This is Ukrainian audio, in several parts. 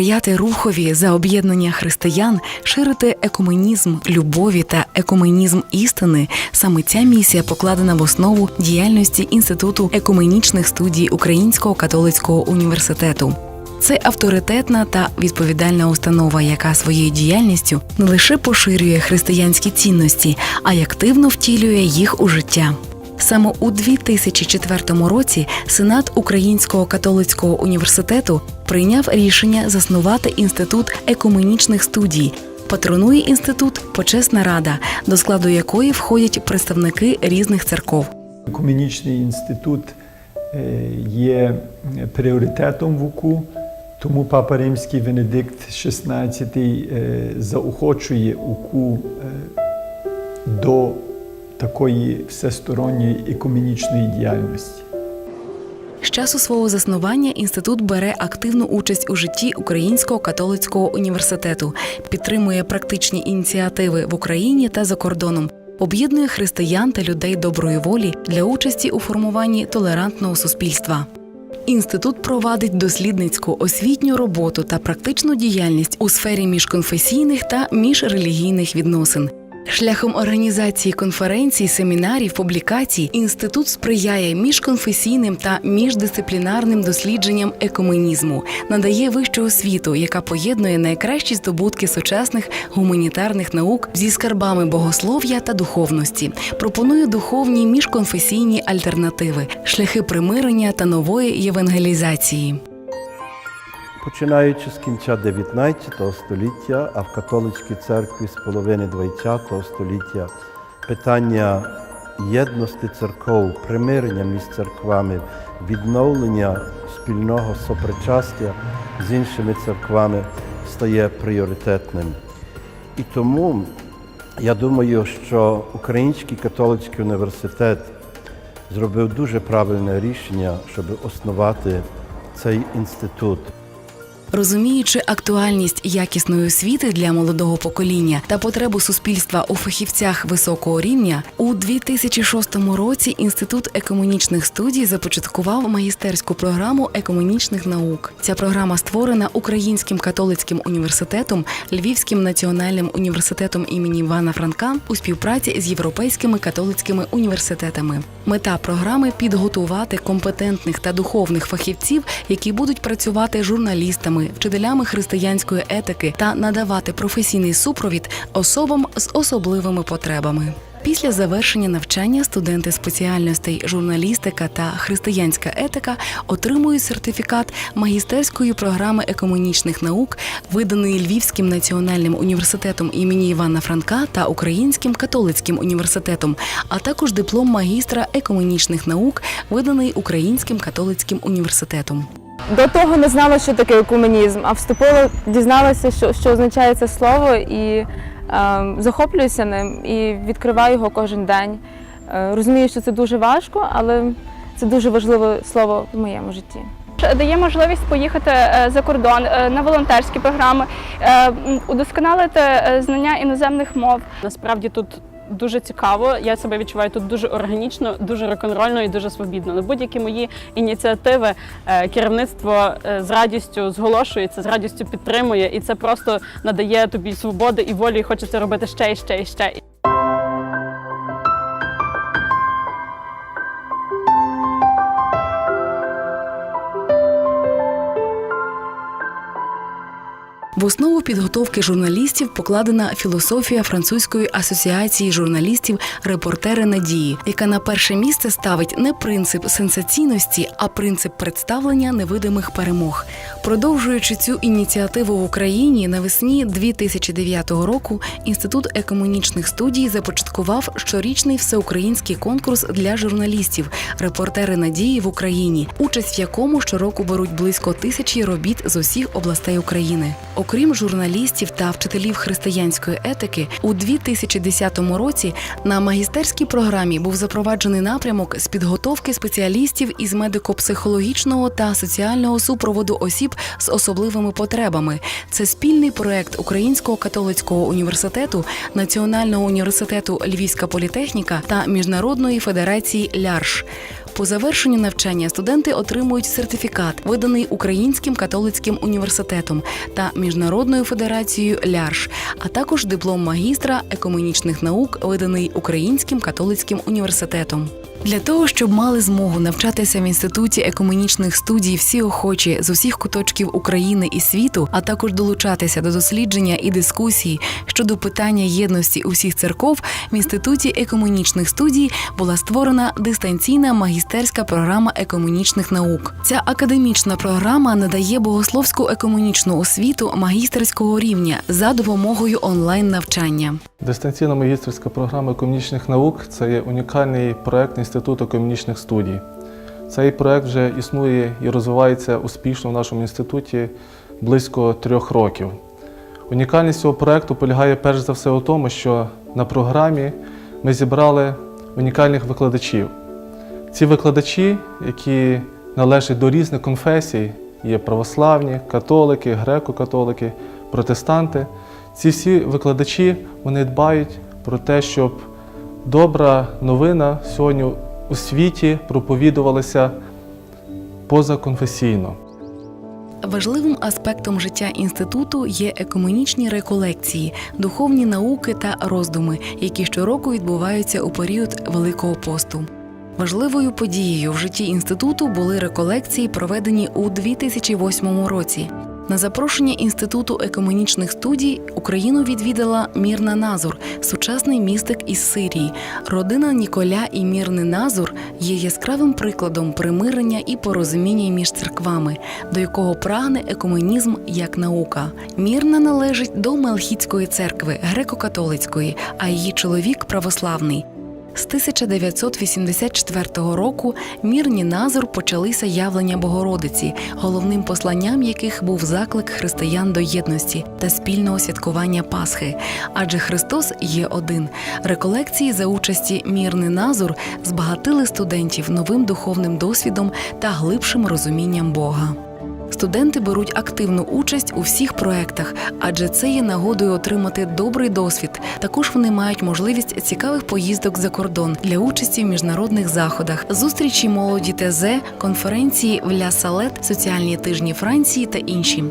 сприяти рухові за об'єднання християн, ширити екуменізм любові та екуменізм істини. Саме ця місія покладена в основу діяльності Інституту екуменічних студій Українського католицького університету. Це авторитетна та відповідальна установа, яка своєю діяльністю не лише поширює християнські цінності, а й активно втілює їх у життя. Саме у 2004 році Сенат Українського католицького університету прийняв рішення заснувати інститут екуменічних студій. Патронує інститут почесна рада, до складу якої входять представники різних церков. Екуменічний інститут е, є пріоритетом в УКУ, тому Папа Римський Венедикт XVI е, заохочує УКУ е, до такої всесторонньої екуменічної діяльності. З часу свого заснування інститут бере активну участь у житті Українського католицького університету, підтримує практичні ініціативи в Україні та за кордоном, об'єднує християн та людей доброї волі для участі у формуванні толерантного суспільства. Інститут провадить дослідницьку освітню роботу та практичну діяльність у сфері міжконфесійних та міжрелігійних відносин. Шляхом організації конференцій, семінарів, публікацій інститут сприяє міжконфесійним та міждисциплінарним дослідженням екуменізму, надає вищу освіту, яка поєднує найкращі здобутки сучасних гуманітарних наук зі скарбами богослов'я та духовності, пропонує духовні міжконфесійні альтернативи, шляхи примирення та нової євангелізації. Починаючи з кінця 19 століття, а в католицькій церкві з половини 20 століття питання єдності церков, примирення між церквами, відновлення спільного сопричастя з іншими церквами стає пріоритетним. І тому я думаю, що Український католицький університет зробив дуже правильне рішення, щоб основати цей інститут. Розуміючи актуальність якісної освіти для молодого покоління та потребу суспільства у фахівцях високого рівня, у 2006 році інститут екомунічних студій започаткував магістерську програму екомунічних наук. Ця програма створена Українським католицьким університетом, Львівським національним університетом імені Івана Франка у співпраці з європейськими католицькими університетами. Мета програми підготувати компетентних та духовних фахівців, які будуть працювати журналістами, вчителями християнської етики та надавати професійний супровід особам з особливими потребами. Після завершення навчання студенти спеціальностей журналістика та християнська етика отримують сертифікат магістерської програми екомунічних наук, виданий Львівським національним університетом імені Івана Франка та Українським католицьким університетом, а також диплом магістра екомунічних наук, виданий Українським католицьким університетом. До того не знала, що таке екуменізм, а вступила, дізналася, що, що означає це слово, і е, захоплююся ним і відкриваю його кожен день. Е, розумію, що це дуже важко, але це дуже важливе слово в моєму житті. дає можливість поїхати е, за кордон е, на волонтерські програми, е, удосконалити знання іноземних мов. Насправді тут дуже цікаво. Я себе відчуваю тут дуже органічно, дуже рок-н-рольно і дуже свобідно. На будь-які мої ініціативи е, керівництво е, з радістю зголошується, з радістю підтримує, і це просто надає тобі свободи і волі, і хочеться робити ще і ще і ще. В основу підготовки журналістів покладена філософія французької асоціації журналістів Репортери надії, яка на перше місце ставить не принцип сенсаційності, а принцип представлення невидимих перемог. Продовжуючи цю ініціативу в Україні, навесні 2009 року інститут екомунічних студій започаткував щорічний всеукраїнський конкурс для журналістів Репортери надії в Україні, участь в якому щороку беруть близько тисячі робіт з усіх областей України. Окрім журналістів та вчителів християнської етики, у 2010 році на магістерській програмі був запроваджений напрямок з підготовки спеціалістів із медико-психологічного та соціального супроводу осіб з особливими потребами. Це спільний проект Українського католицького університету, Національного університету Львівська політехніка та Міжнародної федерації ЛЯРШ. По завершенню навчання студенти отримують сертифікат, виданий Українським католицьким університетом та Міжнародною федерацією ЛЯРШ, а також диплом магістра економічних наук, виданий Українським католицьким університетом. Для того щоб мали змогу навчатися в інституті екомунічних студій всі охочі з усіх куточків України і світу, а також долучатися до дослідження і дискусій щодо питання єдності усіх церков, в інституті екомунічних студій була створена дистанційна магістерська програма екомунічних наук. Ця академічна програма надає богословську екомунічну освіту магістерського рівня за допомогою онлайн навчання. Дистанційна магістерська програма економічних наук це є унікальний проект Інституту економічних студій. Цей проект вже існує і розвивається успішно в нашому інституті близько трьох років. Унікальність цього проекту полягає перш за все у тому, що на програмі ми зібрали унікальних викладачів. Ці викладачі, які належать до різних конфесій, є православні, католики, греко-католики, протестанти. Ці всі викладачі вони дбають про те, щоб добра новина сьогодні у світі проповідувалася позаконфесійно. Важливим аспектом життя інституту є екуменічні реколекції, духовні науки та роздуми, які щороку відбуваються у період Великого посту. Важливою подією в житті інституту були реколекції, проведені у 2008 році. На запрошення інституту екомунічних студій Україну відвідала Мірна Назур, сучасний містик із Сирії. Родина Ніколя і Мірни Назур є яскравим прикладом примирення і порозуміння між церквами, до якого прагне екуменізм як наука. Мірна належить до Мелхітської церкви, греко-католицької, а її чоловік православний. З 1984 року мірні Назор почалися явлення Богородиці, головним посланням яких був заклик християн до єдності та спільного святкування Пасхи. Адже Христос є один. Реколекції за участі мірни Назор збагатили студентів новим духовним досвідом та глибшим розумінням Бога. Студенти беруть активну участь у всіх проектах, адже це є нагодою отримати добрий досвід. Також вони мають можливість цікавих поїздок за кордон для участі в міжнародних заходах, зустрічі молоді ТЗ, конференції в Ля Салет, соціальні тижні Франції та інші.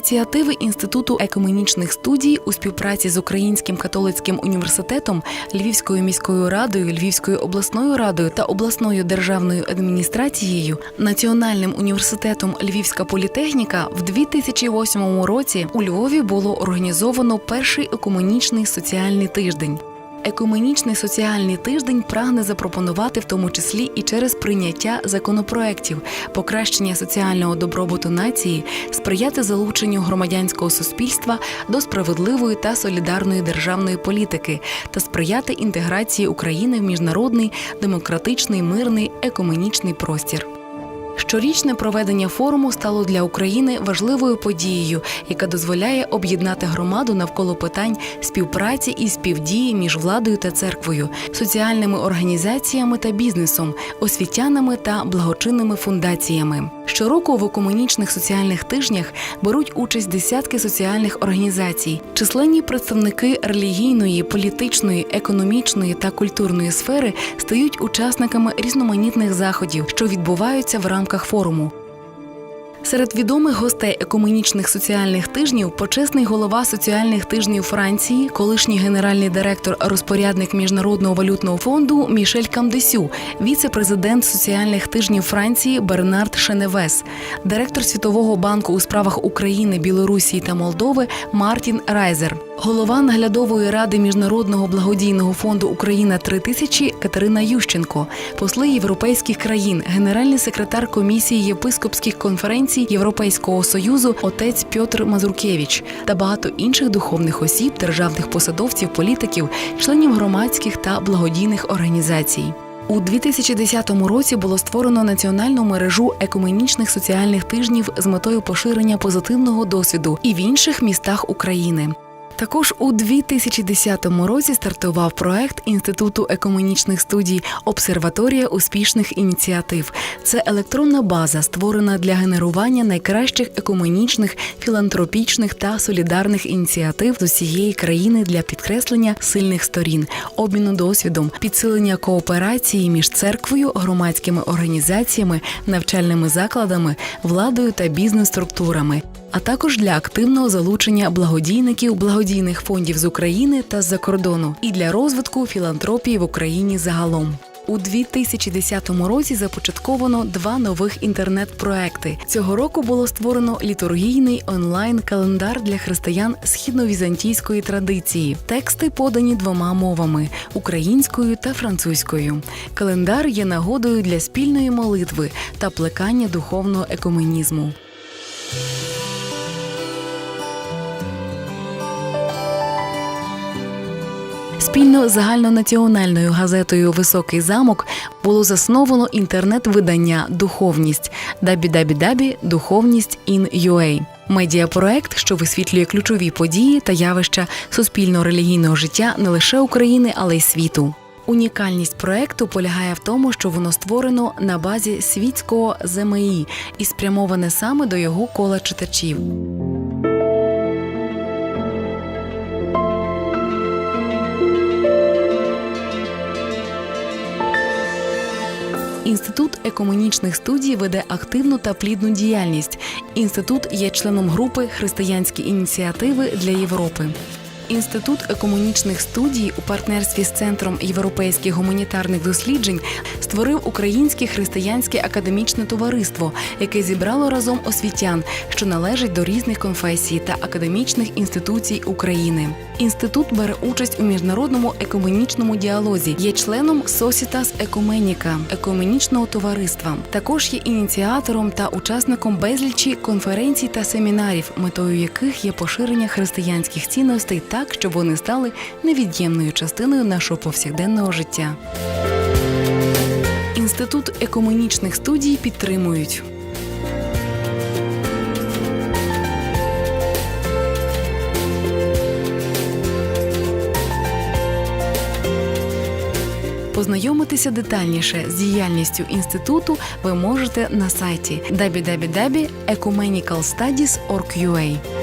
Ініціативи Інституту екуменічних студій у співпраці з Українським католицьким університетом, Львівською міською радою, Львівською обласною радою та обласною державною адміністрацією, Національним університетом Львівська політехніка в 2008 році у Львові було організовано перший екуменічний соціальний тиждень. Екуменічний соціальний тиждень прагне запропонувати в тому числі і через прийняття законопроєктів, покращення соціального добробуту нації, сприяти залученню громадянського суспільства до справедливої та солідарної державної політики та сприяти інтеграції України в міжнародний демократичний мирний екуменічний простір. Щорічне проведення форуму стало для України важливою подією, яка дозволяє об'єднати громаду навколо питань співпраці і співдії між владою та церквою, соціальними організаціями та бізнесом, освітянами та благочинними фундаціями. Щороку в екуменічних соціальних тижнях беруть участь десятки соціальних організацій, численні представники релігійної, політичної, економічної та культурної сфери стають учасниками різноманітних заходів, що відбуваються в рамках форуму. Серед відомих гостей екуменічних соціальних тижнів почесний голова соціальних тижнів Франції, колишній генеральний директор розпорядник міжнародного валютного фонду Мішель Камдесю, віце-президент соціальних тижнів Франції Бернард Шеневес, директор Світового банку у справах України, Білорусі та Молдови Мартін Райзер, голова наглядової ради міжнародного благодійного фонду Україна 3000 Катерина Ющенко, посли європейських країн, генеральний секретар комісії єпископських конференцій Європейського союзу отець Пьотр Мазуркевич та багато інших духовних осіб, державних посадовців, політиків, членів громадських та благодійних організацій. У 2010 році було створено національну мережу екуменічних соціальних тижнів з метою поширення позитивного досвіду і в інших містах України. Також у 2010 році стартував проект Інституту екуменічних студій Обсерваторія успішних ініціатив. Це електронна база, створена для генерування найкращих екуменічних, філантропічних та солідарних ініціатив з усієї країни для підкреслення сильних сторін, обміну досвідом, підсилення кооперації між церквою, громадськими організаціями, навчальними закладами, владою та бізнес-структурами а також для активного залучення благодійників благодійних фондів з України та з-за кордону і для розвитку філантропії в Україні загалом. У 2010 році започатковано два нових інтернет-проекти. Цього року було створено літургійний онлайн-календар для християн східно-візантійської традиції. Тексти подані двома мовами українською та французькою. Календар є нагодою для спільної молитви та плекання духовного екуменізму. Спільно загальнонаціональною газетою Високий замок було засновано інтернет-видання Духовність www. Духовність UA. Медіапроект, що висвітлює ключові події та явища суспільно-релігійного життя не лише України, але й світу. Унікальність проекту полягає в тому, що воно створено на базі світського ЗМІ і спрямоване саме до його кола читачів. Інститут екуменічних студій веде активну та плідну діяльність. Інститут є членом групи Християнські ініціативи для Європи. Інститут екуменічних студій у партнерстві з Центром європейських гуманітарних досліджень створив Українське християнське академічне товариство, яке зібрало разом освітян, що належать до різних конфесій та академічних інституцій України. Інститут бере участь у міжнародному екуменічному діалозі, є членом Societas Ecumenica – екуменічного товариства. Також є ініціатором та учасником безлічі конференцій та семінарів, метою яких є поширення християнських цінностей так, щоб вони стали невід'ємною частиною нашого повсякденного життя. Інститут екуменічних студій підтримують. Познайомитися детальніше з діяльністю інституту ви можете на сайті www.ecumenicalstudies.org.ua.